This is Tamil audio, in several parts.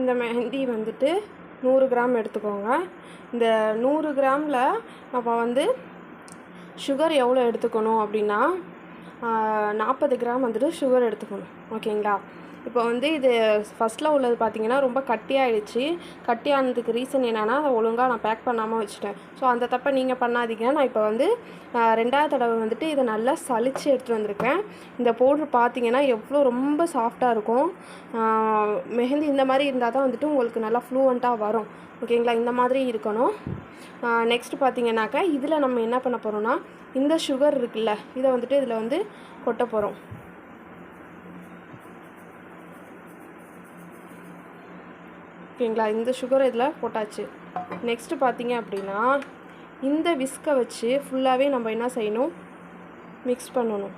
இந்த மெஹந்தி வந்துட்டு நூறு கிராம் எடுத்துக்கோங்க. இந்த நூறு கிராமில் நம்ம வந்து சுகர் எவ்வளோ எடுத்துக்கணும் அப்படின்னா நாற்பது கிராம் வந்துட்டு சுகர் எடுத்துக்கணும். ஓகேங்களா? இப்போ வந்து இது ஃபஸ்ட்டில் உள்ளது பார்த்தீங்கன்னா ரொம்ப கட்டியாயிடுச்சு. கட்டியானதுக்கு ரீசன் என்னென்னா அதை ஒழுங்காக நான் பேக் பண்ணாமல் வச்சுட்டேன். ஸோ அந்த தப்பை நீங்கள் பண்ணாதீங்க. நான் இப்போ வந்து ரெண்டாவது தடவை வந்துட்டு இதை நல்லா சளிச்சு எடுத்துகிட்டு வந்திருக்கேன். இந்த பவுட்ரு பார்த்தீங்கன்னா எவ்வளோ ரொம்ப சாஃப்டாக இருக்கும். மெஹந்தி இந்த மாதிரி இருந்தால் தான் வந்துட்டு உங்களுக்கு நல்லா ஃப்ளூவெண்ட்டாக வரும். ஓகேங்களா இந்த மாதிரி இருக்கணும். நெக்ஸ்ட் பார்த்தீங்கன்னாக்கா இதில் நம்ம என்ன பண்ண போகிறோம்னா இந்த சுகர் இருக்குல்ல இதை வந்துட்டு இதில் வந்து கொட்ட போகிறோம் ஓகேங்களா? இந்த சுகர் இதில் போட்டாச்சு. நெக்ஸ்ட்டு பார்த்தீங்க அப்படின்னா இந்த விஸ்கை வச்சு ஃபுல்லாகவே நம்ம என்ன செய்யணும்? மிக்ஸ் பண்ணணும்.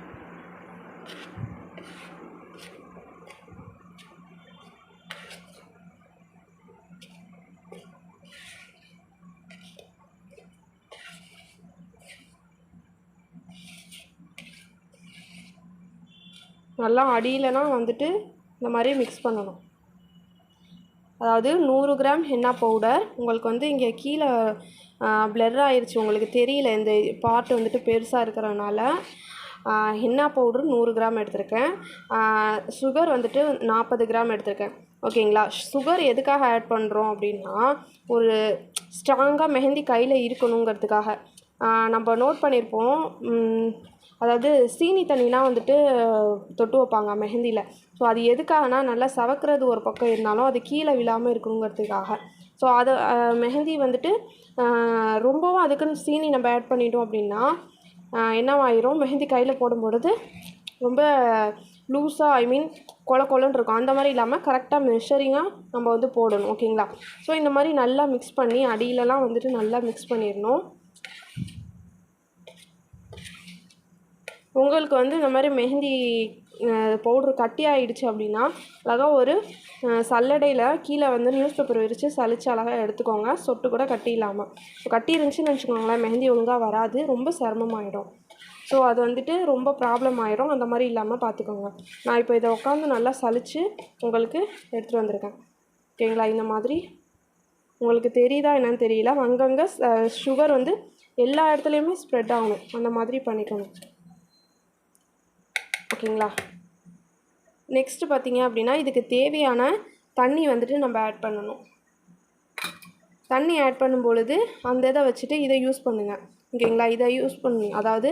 நல்லா அடியிலனா வந்துட்டு இந்த மாதிரி மிக்ஸ் பண்ணணும். அதாவது நூறு கிராம் ஹென்னா பவுடர் உங்களுக்கு வந்து இங்கே கீழே பிளர் ஆயிடுச்சு உங்களுக்கு தெரியல. இந்த பார்ட் வந்துட்டு பெருசாக இருக்கிறனால ஹென்னா பவுடர் நூறு கிராம் எடுத்திருக்கேன். சுகர் வந்துட்டு நாற்பது கிராம் எடுத்திருக்கேன். ஓகேங்களா சுகர் எதுக்காக ஆட் பண்ணுறோம் அப்படின்னா ஒரு ஸ்ட்ராங்காக மெஹந்தி கையில் இருக்கணுங்கிறதுக்காக. நம்ம நோட் பண்ணியிருப்போம் அதாவது சீனி தண்ணிலாம் வந்துட்டு தொட்டு வைப்பாங்க மெஹந்தியில் ஸோ அது எதுக்காகனா நல்லா சவக்கிறது ஒரு பக்கம் இருந்தாலும் அது கீழே விழாமல் இருக்கணுங்கிறதுக்காக. ஸோ அதை மெஹந்தி வந்துட்டு ரொம்பவும் அதுக்குன்னு சீனி நம்ம ஆட் பண்ணிட்டோம் அப்படின்னா என்னவாயிரும்? மெஹந்தி கையில் போடும்பொழுது ரொம்ப லூஸாக ஐ மீன் கொல கொலன்னு இருக்கும். அந்த மாதிரி இல்லாமல் கரெக்டாக மெஷரிங்காக நம்ம வந்து போடணும் ஓகேங்களா ஸோ இந்த மாதிரி நல்லா மிக்ஸ் பண்ணி அடியிலலாம் வந்துட்டு நல்லா மிக்ஸ் பண்ணிடணும். உங்களுக்கு வந்து இந்த மாதிரி மெஹந்தி பவுட்ரு கட்டி ஆகிடுச்சு அப்படின்னா அழகாக ஒரு சல்லடையில் கீழே வந்து நியூஸ் பேப்பர் விரித்து சளிச்சு அழகாக எடுத்துக்கோங்க. சொட்டு கூட கட்டி இல்லாமல் இப்போ கட்டி இருந்துச்சுன்னு வச்சுக்கோங்களேன் மெஹந்தி ஒழுங்காக வராது. ரொம்ப சிரமமாயிடும். ஸோ அது வந்துட்டு ரொம்ப ப்ராப்ளம் ஆயிரும் அந்த மாதிரி இல்லாமல் பார்த்துக்கோங்க நான் இப்போ இதை உட்காந்து நல்லா சளிச்சு உங்களுக்கு எடுத்துகிட்டு வந்திருக்கேன். ஓகேங்களா? இந்த மாதிரி. உங்களுக்கு தெரியுதா என்னன்னு தெரியல. அங்கங்கே சுகர் வந்து எல்லா இடத்துலையுமே ஸ்ப்ரெட் ஆகணும். அந்த மாதிரி பண்ணிக்கணும் ஓகேங்களா? நெக்ஸ்ட்டு பார்த்தீங்க அப்படின்னா இதுக்கு தேவையான தண்ணி வந்துட்டு நம்ம ஆட் பண்ணணும். தண்ணி ஆட் பண்ணும் பொழுது அந்த இதை வச்சுட்டு இதை யூஸ் பண்ணுங்கள் ஓகேங்களா? இதை யூஸ் பண்ணி அதாவது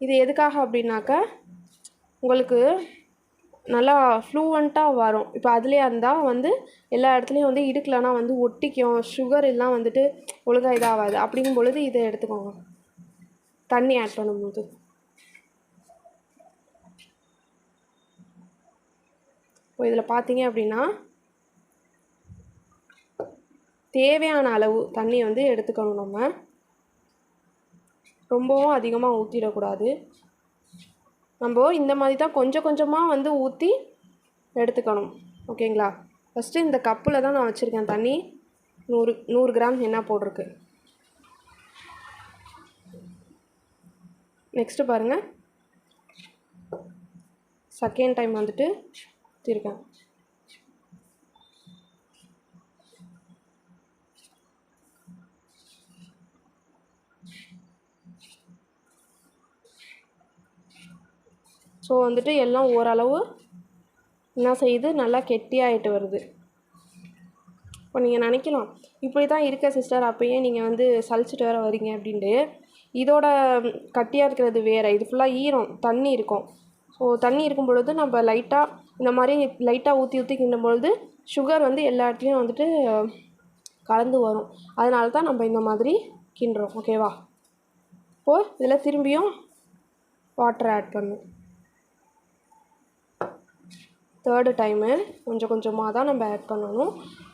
இது எதுக்காக அப்படின்னாக்கா உங்களுக்கு நல்லா ஃப்ளூவண்ட்டாக வரும். இப்போ அதுலேயே இருந்தால் வந்து எல்லா இடத்துலையும் வந்து இடுக்கலனா வந்து ஒட்டிக்கும் சுகர் எல்லாம் வந்துட்டு ஒழுங்காக இதாகாது. அப்படிங்கும் பொழுது இதை எடுத்துக்கோங்க. தண்ணி ஆட் பண்ணும்போது. இப்போ இதில் பார்த்தீங்க அப்படின்னா தேவையான அளவு தண்ணியை வந்து எடுத்துக்கணும் நம்ம. ரொம்பவும் அதிகமாக ஊற்றிடக்கூடாது நம்ம இந்த மாதிரி தான் கொஞ்சம் கொஞ்சமாக வந்து ஊற்றி எடுத்துக்கணும். ஓகேங்களா? ஃபஸ்ட்டு இந்த கப்பில் தான் நான் வச்சுருக்கேன் தண்ணி. நூறு நூறு கிராம் என்ன போட்டிருக்கு. நெக்ஸ்ட்டு பாருங்கள் செகண்ட் டைம் வந்துட்டு ஊற்றிருக்கேன் ஸோ வந்துட்டு எல்லாம் ஓரளவு என்ன செய்யுது? நல்லா கெட்டியாகிட்டு வருது. இப்போ நீங்கள் நினைக்கலாம் இப்படி தான் இருக்க சிஸ்டர் அப்போயே நீங்கள் வந்து சலிச்சிட்டு வர வரீங்க அப்படின்ட்டு. இதோட கட்டியாக இருக்கிறது வேறு. இது ஃபுல்லாக ஈரம் தண்ணி இருக்கும். ஸோ தண்ணி இருக்கும் பொழுது நம்ம லைட்டாக இந்த மாதிரி லைட்டாக ஊற்றி ஊற்றி கிண்டும்பொழுது சுகர் வந்து எல்லா இடத்துலையும் வந்துட்டு கலந்து வரும். அதனால தான் நம்ம இந்த மாதிரி கிண்டுறோம். ஓகேவா இப்போது இதில் திரும்பியும் வாட்டர் ஆட் பண்ணும். தேர்டு டைமு கொஞ்சம் கொஞ்சமாக தான் நம்ம ஆட் பண்ணணும்.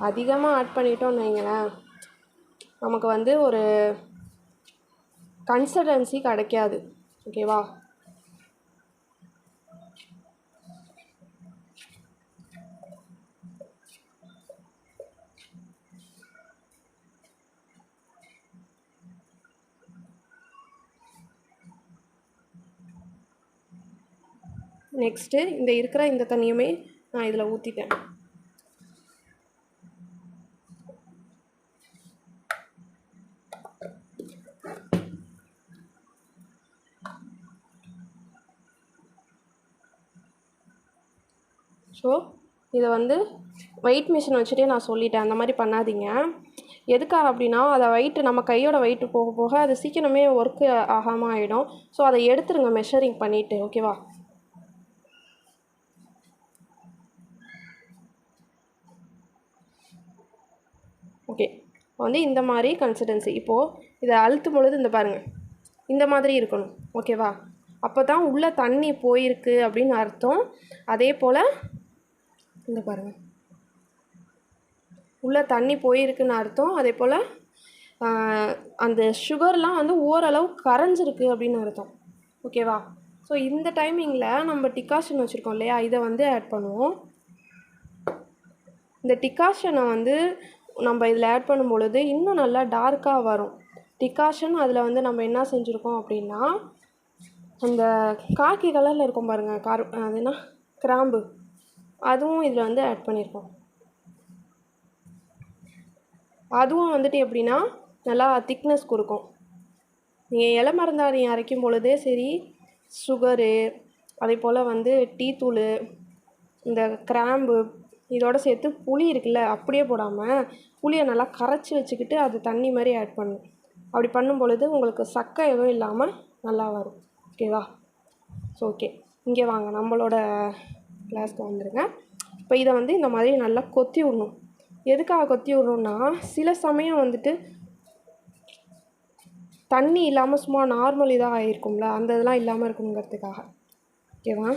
அதிகமாக ஆட் பண்ணிட்டோம்னு வைங்களேன் நமக்கு வந்து ஒரு கன்சிஸ்டன்சி கிடைக்காது. ஓகேவா நெக்ஸ்ட்டு இந்த இருக்கிற இந்த தண்ணியுமே நான் இதில் ஊற்றிட்டேன் ஸோ இதை வந்து வெயிட் மிஷின் வச்சுட்டே நான் சொல்லிட்டேன். அந்த மாதிரி பண்ணாதீங்க. எதுக்காக அப்படின்னா அதை வெயிட்டு நம்ம கையோட வயிற்று போக போக அது சீக்கிரமே ஒர்க்கு ஆகாமல் ஆகிடும் ஸோ அதை எடுத்துருங்க மெஷரிங் பண்ணிவிட்டு ஓகேவா வந்து இந்த மாதிரி கன்சிஸ்டன்சி இப்போது இதை அழுத்தும் பொழுது இந்த பாருங்கள் இந்த மாதிரி இருக்கணும். ஓகேவா அப்போ தான் உள்ளே தண்ணி போயிருக்கு அப்படின்னு அர்த்தம். அதே போல் இந்த பாருங்கள் உள்ளே தண்ணி போயிருக்குன்னு அர்த்தம். அதே போல் அந்த சுகர்லாம் வந்து ஓரளவு கரைஞ்சிருக்கு அப்படின்னு அர்த்தம். ஓகேவா ஸோ இந்த டைமிங்கில் நம்ம டிகாஷன் வச்சுருக்கோம் இல்லையா? இதை வந்து ஆட் பண்ணுவோம். இந்த டிகாஷனை வந்து நம்ம இதில் ஆட் பண்ணும் பொழுது இன்னும் நல்லா டார்க்காக வரும். டிகாஷன் அதில் வந்து நம்ம என்ன செஞ்சுருக்கோம் அப்படின்னா அந்த காக்கி கலரில் இருக்கும் பாருங்கள் கார் அது என்ன? கிராம்பு. அதுவும் இதில் வந்து ஆட் பண்ணியிருக்கோம் அதுவும் வந்துட்டு எப்படின்னா நல்லா திக்னஸ் கொடுக்கும். நீங்கள் இலை மருந்தாணி அரைக்கும் பொழுதே சரி சுகரு அதே போல் வந்து டீ தூள் இந்த கிராம்பு இதோட சேர்த்து புளி இருக்குல்ல அப்படியே போடாமல் புளியை நல்லா கரைச்சி வச்சுக்கிட்டு அது தண்ணி மாதிரி ஆட் பண்ணணும் அப்படி பண்ணும் பொழுது உங்களுக்கு சக்கை எதுவும் இல்லாமல் நல்லா வரும். ஓகேவா ஸோ ஓகே இங்கே வாங்க. நம்மளோட கிளாஸ்க்கு வந்துடுங்க இப்போ இதை வந்து இந்த மாதிரி நல்லா கொத்தி விடணும். எதுக்காக கொத்தி விடணும்னா சில சமயம் வந்துட்டு தண்ணி இல்லாமல் சும்மா நார்மல் இதாக ஆகிருக்கும்ல அந்த இதெல்லாம் இல்லாமல் இருக்கணுங்கிறதுக்காக. ஓகேவா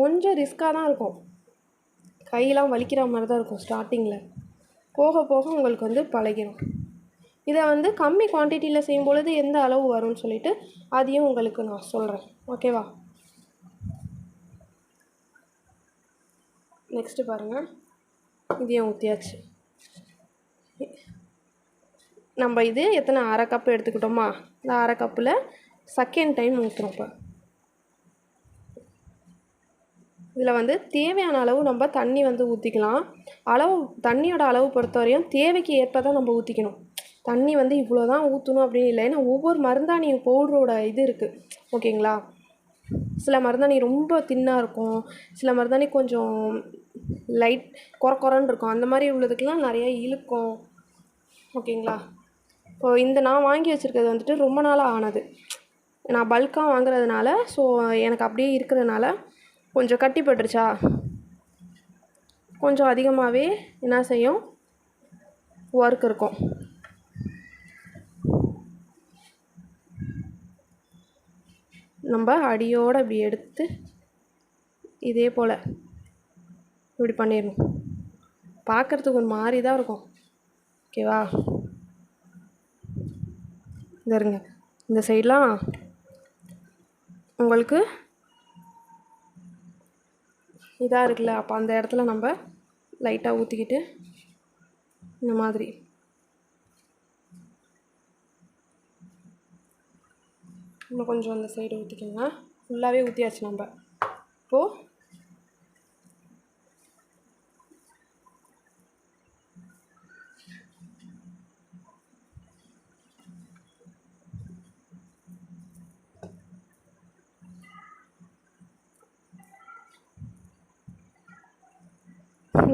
கொஞ்சம் ரிஸ்க்காக தான் இருக்கும். கையெல்லாம் வலிக்கிற மாதிரி தான் இருக்கும் ஸ்டார்டிங்கில் போக போக உங்களுக்கு வந்து பழகிடும் இதை வந்து கம்மி குவான்டிட்டியில் செய்யும் பொழுது எந்த அளவு வரும்னு சொல்லிட்டு அதையும் உங்களுக்கு நான் சொல்கிறேன் ஓகேவா நெக்ஸ்ட்டு பாருங்கள் இதையும் ஊற்றியாச்சு நம்ம இது எத்தனை அரை கப்பு எடுத்துக்கிட்டோமா? இந்த அரை கப்பில் செகண்ட் டைம் ஊற்றுறோம் இப்போ. இதில் வந்து தேவையான அளவு நம்ம தண்ணி வந்து ஊற்றிக்கலாம் அளவு தண்ணியோட அளவு பொறுத்தவரையும் தேவைக்கு ஏற்ப தான் நம்ம ஊற்றிக்கணும் தண்ணி வந்து இவ்வளோ தான் ஊற்றணும் அப்படின்னு இல்லை. ஏன்னா ஒவ்வொரு மருந்தாணி பவுடரோட இது இருக்குது ஓகேங்களா? சில மருந்தாணி ரொம்ப தின்னாக இருக்கும். சில மருந்தாணி கொஞ்சம் லைட் குறை குறைன்னு இருக்கும். அந்த மாதிரி உள்ளதுக்கெலாம் நிறையா இழுக்கும். ஓகேங்களா? இப்போ இந்த நான் வாங்கி வச்சுருக்கிறது வந்துட்டு ரொம்ப நாளாக ஆனது. நான் பல்காக வாங்குறதுனால ஸோ எனக்கு அப்படியே இருக்கிறதுனால கொஞ்சம் கட்டி பட்டுருச்சா? கொஞ்சம் அதிகமாகவே என்ன செய்யும்? ஒர்க் இருக்கும். நம்ம அடியோடு அப்படி எடுத்து இதே போல் இப்படி பண்ணிடணும். பார்க்குறதுக்கு ஒரு மாதிரி தான் இருக்கும் ஓகேவா இந்த இருங்க. இந்த சைட்லாம் உங்களுக்கு இதாக இருக்குல்ல அப்போ அந்த இடத்துல நம்ம லைட்டாக ஊற்றிக்கிட்டு இந்த மாதிரி. இன்னும் கொஞ்சம் அந்த சைடு ஊற்றிக்கோங்க ஃபுல்லாகவே ஊற்றியாச்சு நம்ம. இப்போது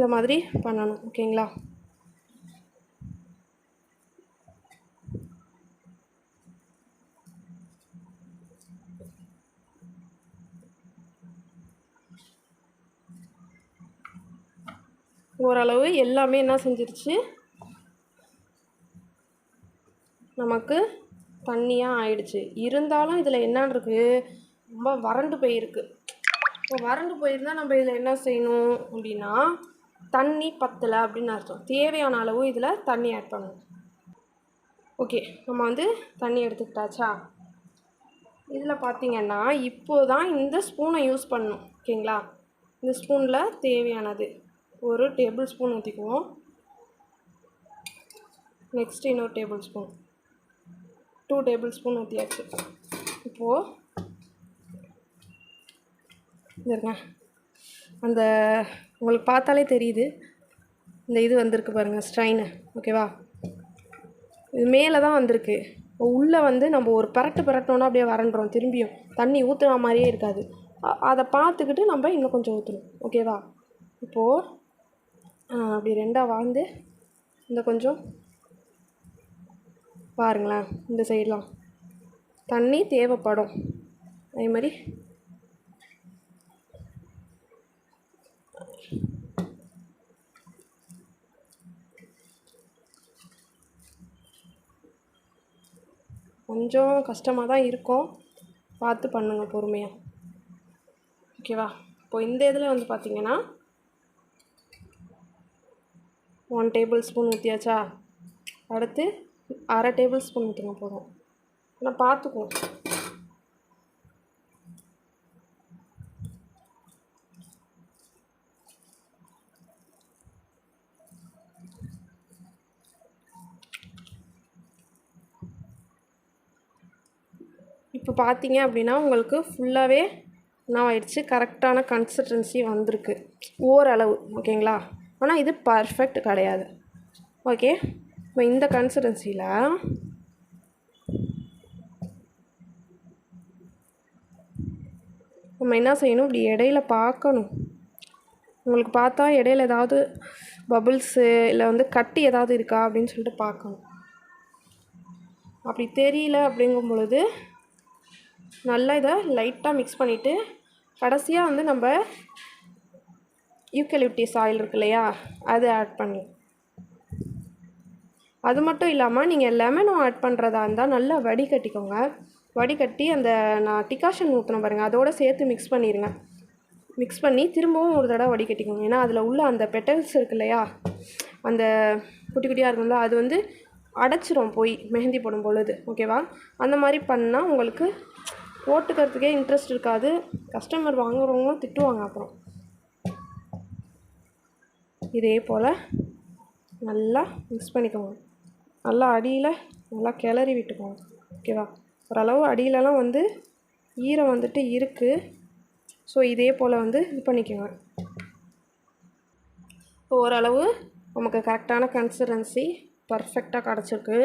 இந்த மாதிரி பண்ணணும் ஓகேங்களா? ஓரளவு எல்லாமே என்ன செஞ்சிருச்சு? நமக்கு தண்ணியாக ஆயிடுச்சு. இருந்தாலும் இதில் என்னன்னு இருக்குது ரொம்ப வறண்டு போயிருக்கு. இப்போ வறண்டு போயிருந்தால் நம்ம இதில் என்ன செய்யணும் அப்படின்னா தண்ணி பத்தலை அப்படின்னு அர்த்தம். தேவையான அளவு இதில் தண்ணி ஆட் பண்ணணும். ஓகே நம்ம வந்து தண்ணி எடுத்துக்கிட்டாச்சா? இதில் பார்த்திங்கன்னா இப்போ தான் இந்த ஸ்பூனை யூஸ் பண்ணணும். ஓகேங்களா இந்த ஸ்பூனில் தேவையானது. ஒரு டேபிள் ஸ்பூன் ஊற்றிக்குவோம் நெக்ஸ்ட் இன்னொரு tablespoon two tablespoon ஊற்றியாச்சு இப்போது இருங்க. அந்த உங்களுக்கு பார்த்தாலே தெரியுது. இந்த இது வந்திருக்கு பாருங்கள் ஸ்ட்ரைனு ஓகேவா இது மேலே தான் வந்திருக்கு. உள்ளே வந்து நம்ம ஒரு பரட்டு பரட்டோன்னா அப்படியே வரன்றோம் திரும்பியும். தண்ணி ஊற்றுன மாதிரியே இருக்காது. அதை பார்த்துக்கிட்டு நம்ம இன்னும் கொஞ்சம் ஊற்றணும் ஓகேவா இப்போது அப்படி ரெண்டாக வாழ்ந்து இந்த கொஞ்சம் பாருங்களேன் இந்த சைடெலாம் தண்ணி தேவைப்படும். அதே மாதிரி கொஞ்சம் கஷ்டமாக தான் இருக்கும். பார்த்து பண்ணுங்கள் பொறுமையாக ஓகேவா இப்போ இந்த இதில் வந்து பார்த்திங்கன்னா ஒன் டேபிள் ஸ்பூன் ஊற்றியாச்சா அடுத்து அரை டேபிள் ஸ்பூன் ஊற்றுங்க போதும். ஆனால் பார்த்துக்குவோம் இப்போ பார்த்தீங்க அப்படின்னா உங்களுக்கு ஃபுல்லாகவே என்ன ஆயிடுச்சு கரெக்டான கன்சிஸ்டன்சி வந்திருக்கு. ஓரளவு ஓகேங்களா ஆனால் இது பர்ஃபெக்ட் கிடையாது. ஓகே இப்போ இந்த கன்சிஸ்டன்சியில் நம்ம என்ன செய்யணும்? இப்படி இடையில பார்க்கணும். உங்களுக்கு பார்த்தா இடையில ஏதாவது பபுள்ஸு இல்லை வந்து கட்டி ஏதாவது இருக்கா? அப்படின்னு சொல்லிட்டு பார்க்கணும். அப்படி தெரியல அப்படிங்கும் பொழுது நல்லா இதை லைட்டாக மிக்ஸ் பண்ணிவிட்டு கடைசியாக வந்து நம்ம யூக்கலிப்டிஸ் ஆயில் இருக்கு இல்லையா அது ஆட் பண்ணு அது மட்டும் இல்லாமல் நீங்கள் லெமனும் ஆட் பண்ணுறதா இருந்தால் நல்லா வடிகட்டிக்கோங்க. வடிகட்டி அந்த நான் டிகாஷன் ஊற்றின பாருங்கள் அதோடு சேர்த்து மிக்ஸ் பண்ணிடுங்க மிக்ஸ் பண்ணி திரும்பவும் ஒரு தடவை வடிகட்டிக்கோங்க. ஏன்னா அதில் உள்ள அந்த பெட்டல்ஸ் இருக்கு இல்லையா அந்த குட்டி குட்டியாக இருக்கும்ல அது வந்து அடைச்சிரும் போய் மெஹந்தி போடும் பொழுது ஓகேவா அந்த மாதிரி பண்ணால் உங்களுக்கு போட்டுக்கிறதுக்கே இன்ட்ரெஸ்ட் இருக்காது. கஸ்டமர் வாங்குறவங்களும் திட்டுவாங்க அப்புறம். இதே போல் நல்லா மிக்ஸ் பண்ணிக்கோங்க. நல்லா அடியில் நல்லா கிளறி விட்டுக்கோங்க. ஓகேவா ஓரளவு அடியிலலாம் வந்து ஈரம் வந்துட்டு இருக்குது ஸோ இதே போல் வந்து இது பண்ணிக்கோங்க. இப்போ ஓரளவு நமக்கு கரெக்டான கன்சிஸ்டன்சி பர்ஃபெக்டாக கிடச்சிருக்கு.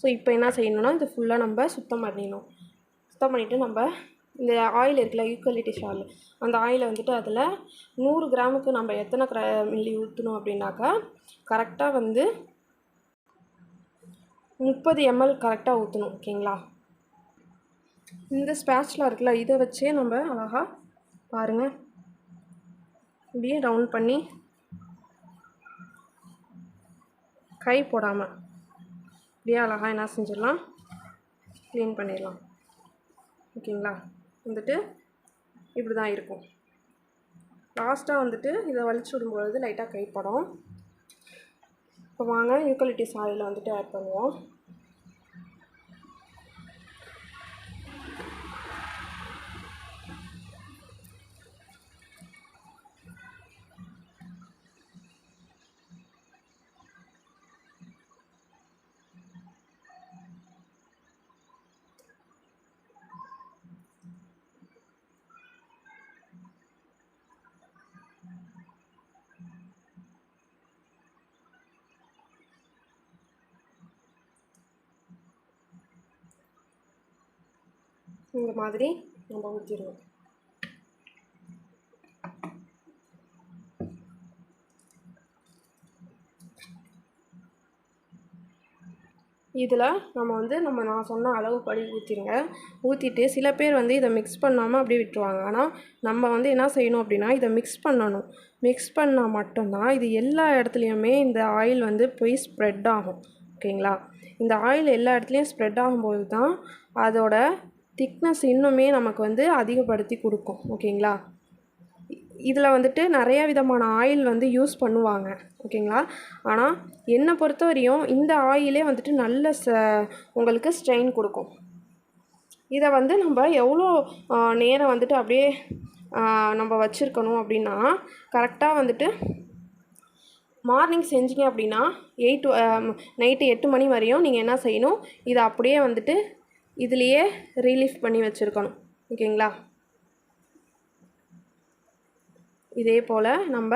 ஸோ இப்போ என்ன செய்யணும்னா இது ஃபுல்லாக நம்ம சுத்தம் பண்ணிடணும். சுத்தம் பண்ணிவிட்டு நம்ம இந்த ஆயில் இருக்குல்ல ஈக்குவலிட்டி ஷால் அந்த ஆயிலை வந்துட்டு அதில் நூறு கிராமுக்கு நம்ம எத்தனை கிர மில்லி ஊற்றணும் அப்படின்னாக்கா கரெக்டாக வந்து முப்பது எம்எல் கரெக்டாக ஊற்றணும் ஓகேங்களா? இந்த ஸ்பேட்ச்லாம் இருக்குல்ல இதை வச்சே நம்ம அழகாக பாருங்கள் இப்படியே ரவுண்ட் பண்ணி கை போடாமல் இப்படியே அழகாக என்ன செஞ்சிடலாம்? க்ளீன் பண்ணிடலாம். ஓகேங்களா? வந்துட்டு இப்படி தான் இருக்கும் லாஸ்ட்டாக வந்துட்டு இதை வலிச்சு விடும்பொழுது லைட்டாக கைப்படும் இப்போ வாங்க யூக்கலிட்டிஸ் ஆயில் வந்துட்டு ஆட் பண்ணுவோம். இந்த மாதிரி நம்ம ஊற்றிடுவோம் இதில் நம்ம வந்து நம்ம நான் சொன்ன அளவு படி ஊற்றிடுங்க ஊற்றிட்டு சில பேர் வந்து இதை மிக்ஸ் பண்ணாமல் அப்படியே விட்டுருவாங்க. ஆனால் நம்ம வந்து என்ன செய்யணும் அப்படின்னா இதை மிக்ஸ் பண்ணணும். மிக்ஸ் பண்ணால் மட்டும்தான் இது எல்லா இடத்துலையுமே இந்த ஆயில் வந்து போய் ஸ்ப்ரெட் ஆகும். ஓகேங்களா? இந்த ஆயில் எல்லா இடத்துலையும் ஸ்ப்ரெட் ஆகும்போது தான் அதோட திக்னஸ் இன்னுமே நமக்கு வந்து அதிகப்படுத்தி கொடுக்கும் ஓகேங்களா இதில் வந்துட்டு நிறைய விதமான ஆயில் வந்து யூஸ் பண்ணுவாங்க ஓகேங்களா ஆனால் என்னை பொறுத்த வரையும் இந்த ஆயிலே வந்துட்டு நல்ல ச உங்களுக்கு ஸ்ட்ரெயின் கொடுக்கும். இதை வந்து நம்ம எவ்வளோ நேரம் வந்துட்டு அப்படியே நம்ம வச்சுருக்கணும் அப்படின்னா கரெக்டாக வந்துட்டு மார்னிங் செஞ்சீங்க அப்படின்னா எயிட் நைட்டு எட்டு மணி வரையும் நீங்கள் என்ன செய்யணும்? இதை அப்படியே வந்துட்டு இதுலேயே ரீலீஃப் பண்ணி வச்சுருக்கணும். ஓகேங்களா? இதே போல் நம்ம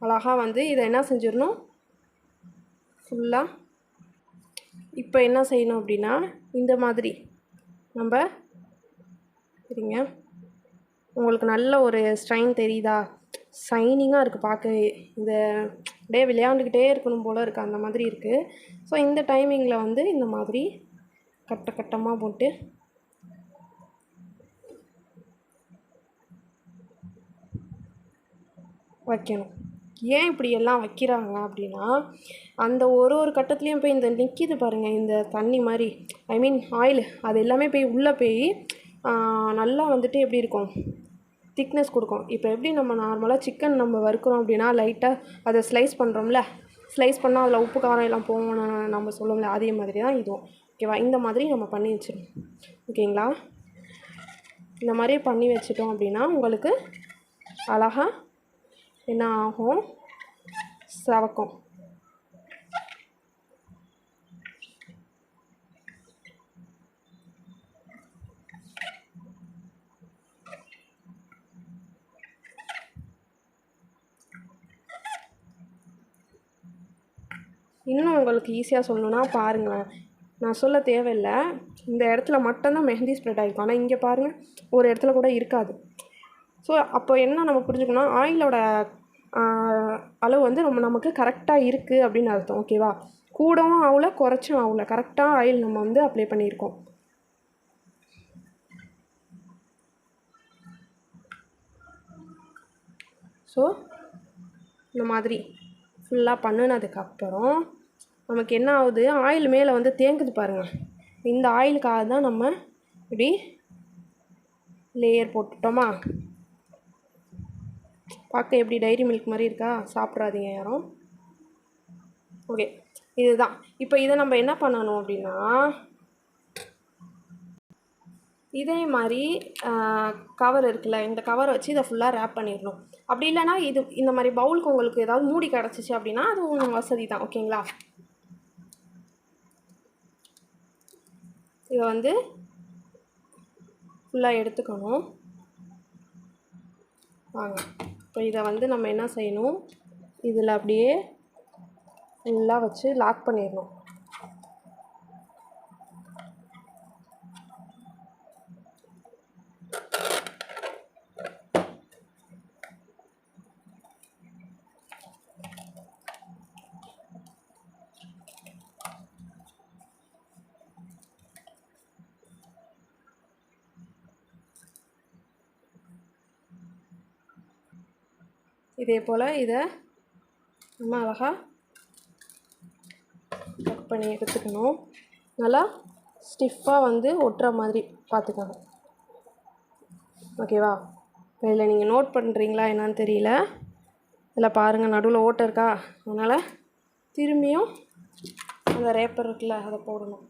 அழகாக வந்து இதை என்ன செஞ்சிடணும்? ஃபுல்லாக இப்போ என்ன செய்யணும் அப்படின்னா இந்த மாதிரி நம்ம சரிங்க உங்களுக்கு நல்ல ஒரு ஸ்ட்ரைன் தெரியுதா? ஷைனிங்காக இருக்குது பார்க்க இந்த அப்படியே விளையாண்டுக்கிட்டே இருக்கணும் போல் இருக்குது அந்த மாதிரி இருக்குது ஸோ இந்த டைமிங்கில் வந்து இந்த மாதிரி கட்ட கட்டமாக போட்டு வைக்கணும். ஏன் இப்படி எல்லாம் வைக்கிறாங்க அப்படின்னா அந்த ஒரு ஒரு கட்டத்துலேயும் போய் இந்த நிற்கிது பாருங்கள் இந்த தண்ணி மாதிரி. ஐ மீன் ஆயில் அது எல்லாமே போய் உள்ளே போய் நல்லா வந்துட்டு எப்படி இருக்கும்? திக்னஸ் கொடுக்கும். இப்போ எப்படி நம்ம நார்மலாக சிக்கன் நம்ம வறுக்கிறோம் அப்படின்னா லைட்டாக அதை ஸ்லைஸ் பண்ணுறோம்ல ஸ்லைஸ் பண்ணால் அதில் உப்பு காரம் எல்லாம் போகணும் நம்ம சொல்லுவோம்ல அதே மாதிரி தான் இதுவும். ஓகேவா இந்த மாதிரி நம்ம பண்ணி வச்சிடணும். ஓகேங்களா இந்த மாதிரி பண்ணி வச்சிட்டோம் அப்படின்னா உங்களுக்கு அழகாக என்ன ஆகும்? சவக்கும். இன்னும் உங்களுக்கு ஈஸியாக சொல்லணுன்னா பாருங்களேன். நான் சொல்ல தேவையில்லை. இந்த இடத்துல மட்டும்தான் மெஹந்தி ஸ்ப்ரெட் ஆகிருக்கும். ஆனால் இங்கே பாருங்கள் ஒரு இடத்துல கூட இருக்காது. ஸோ அப்போ என்ன நம்ம புரிஞ்சுக்கணும் ஆயிலோட அளவு வந்து நம்ம நமக்கு கரெக்டாக இருக்குது அப்படின்னு அர்த்தம். ஓகேவா கூடவும் ஆகல குறைச்சும் ஆகல. கரெக்டாக ஆயில் நம்ம வந்து அப்ளை பண்ணியிருக்கோம். ஸோ இந்த மாதிரி ஃபுல்லாக பண்ணினதுக்கப்புறம் நமக்கு என்ன ஆகுது? ஆயில் மேலே வந்து தேங்குது பாருங்கள் இந்த ஆயிலுக்காக தான் நம்ம இப்படி லேயர் போட்டுட்டோமா? பார்க்க எப்படி டைரி மில்க் மாதிரி இருக்கா? சாப்பிட்றாதீங்க யாரும். ஓகே இதுதான். இப்போ இதை நம்ம என்ன பண்ணணும் அப்படின்னா இதே மாதிரி கவர் இருக்குல்ல இந்த கவரை வச்சு இதை ஃபுல்லாக ரேப் பண்ணிடணும். அப்படி இல்லைனா இது இந்த மாதிரி பவுலுக்கு உங்களுக்கு ஏதாவது மூடி கிடச்சிச்சு அப்படின்னா அது உங்கள் வசதி தான். ஓகேங்களா இதை வந்து ஃபுல்லாக எடுத்துக்கணும். வாங்க. இப்போ இதை வந்து நம்ம என்ன செய்யணும்? இதில் அப்படியே ஃபுல்லாக வச்சு லாக் பண்ணிடணும். இதே போல் இதை நம்ம அழகாக கட் பண்ணி எடுத்துக்கணும். நல்லா ஸ்டிஃபாக வந்து ஒட்டுற மாதிரி பார்த்துக்கோங்க. ஓகேவா இப்போ இதில் நீங்கள் நோட் பண்ணுறீங்களா என்னான்னு தெரியல. இதில் பாருங்கள் நடுவில் ஓட்டை இருக்கா? அதனால் திரும்பியும் அந்த ரேப்பர் இருக்குல்ல அதை போடணும்.